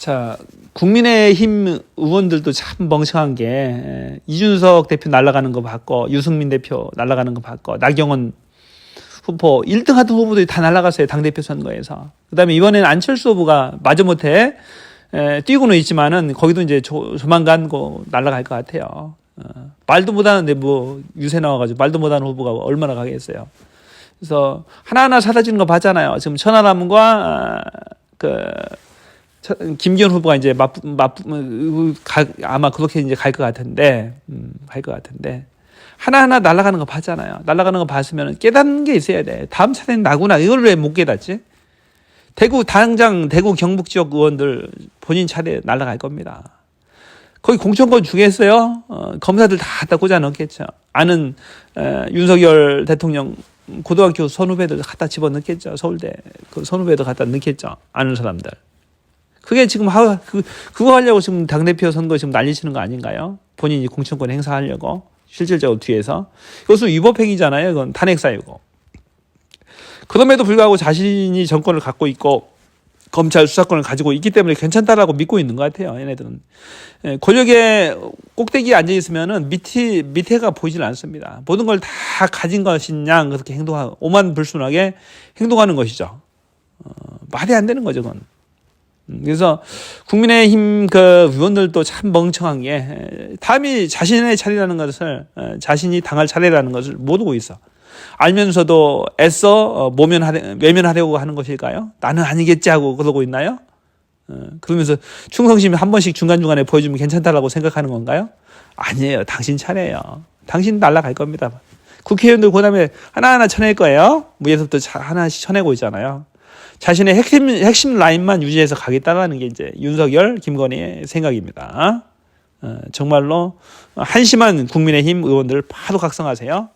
자, 국민의힘 의원들도 참 멍청한 게 에, 이준석 대표 날아가는 거 봤고 유승민 대표 날아가는 거 봤고 나경원 후보 1등 하던 후보들이 다 날아갔어요 당 대표 선거에서. 그다음에 이번에는 안철수 후보가 마지못해 에, 뛰고는 있지만은 거기도 이제 조, 조만간 그 날아갈 것 같아요. 어, 말도 못하는데 뭐 유세 나와가지고 말도 못하는 후보가 얼마나 가겠어요. 그래서 하나하나 사라지는 거 봤잖아요. 지금 천하람과 아, 그 저- 김기현 후보가 이제 맞, 맞, 가, 아마 그렇게 이제 갈 것 같은데, 음, 갈 것 같은데. 하나하나 날아가는 거 봤잖아요. 날아가는 거 봤으면 깨닫는 게 있어야 돼. 다음 차례는 나구나. 이걸 왜 못 깨닫지? 대구, 당장 대구 경북 지역 의원들 본인 차례 날아갈 겁니다. 거기 공천권 주겠어요? 어, 검사들 다 갖다 꽂아 넣겠죠. 아는 에, 윤석열 대통령 고등학교 선후배들 갖다 집어 넣겠죠. 서울대 그 선후배들 갖다 넣겠죠. 아는 사람들. 그게 지금 하, 그, 그거 하려고 지금 당대표 선거 지금 난리치는 거 아닌가요? 본인이 공천권 행사하려고 실질적으로 뒤에서 이것은 위법행위잖아요. 이건 탄핵 사유고. 그럼에도 불구하고 자신이 정권을 갖고 있고 검찰 수사권을 가지고 있기 때문에 괜찮다라고 믿고 있는 것 같아요. 얘네들은 예, 권력의 꼭대기에 앉아 있으면은 밑이 밑에가 보이질 않습니다. 모든 걸 다 가진 양 그렇게 행동하고 오만 불순하게 행동하는 것이죠. 어, 말이 안 되는 거죠, 그건. 음, 그래서 국민의힘 그 의원들도 참 멍청한 게 에, 다음이 자신의 차례라는 것을 에, 자신이 당할 차례라는 것을 모르고 있어. 알면서도 애써 어, 모면하려, 외면하려고 하는 것일까요? 나는 아니겠지 하고 그러고 있나요? 어, 그러면서 충성심 한 번씩 중간중간에 보여주면 괜찮다라고 생각하는 건가요? 아니에요. 당신 차례예요. 당신 날라갈 겁니다. 국회의원들 그다음에 하나하나 쳐낼 거예요. 위에서부터 자- 하나씩 쳐내고 있잖아요. 자신의 핵심, 핵심 라인만 유지해서 가겠다는 게 이제 윤석열, 김건희의 생각입니다. 어, 정말로 한심한 국민의힘 의원들 바로 각성하세요.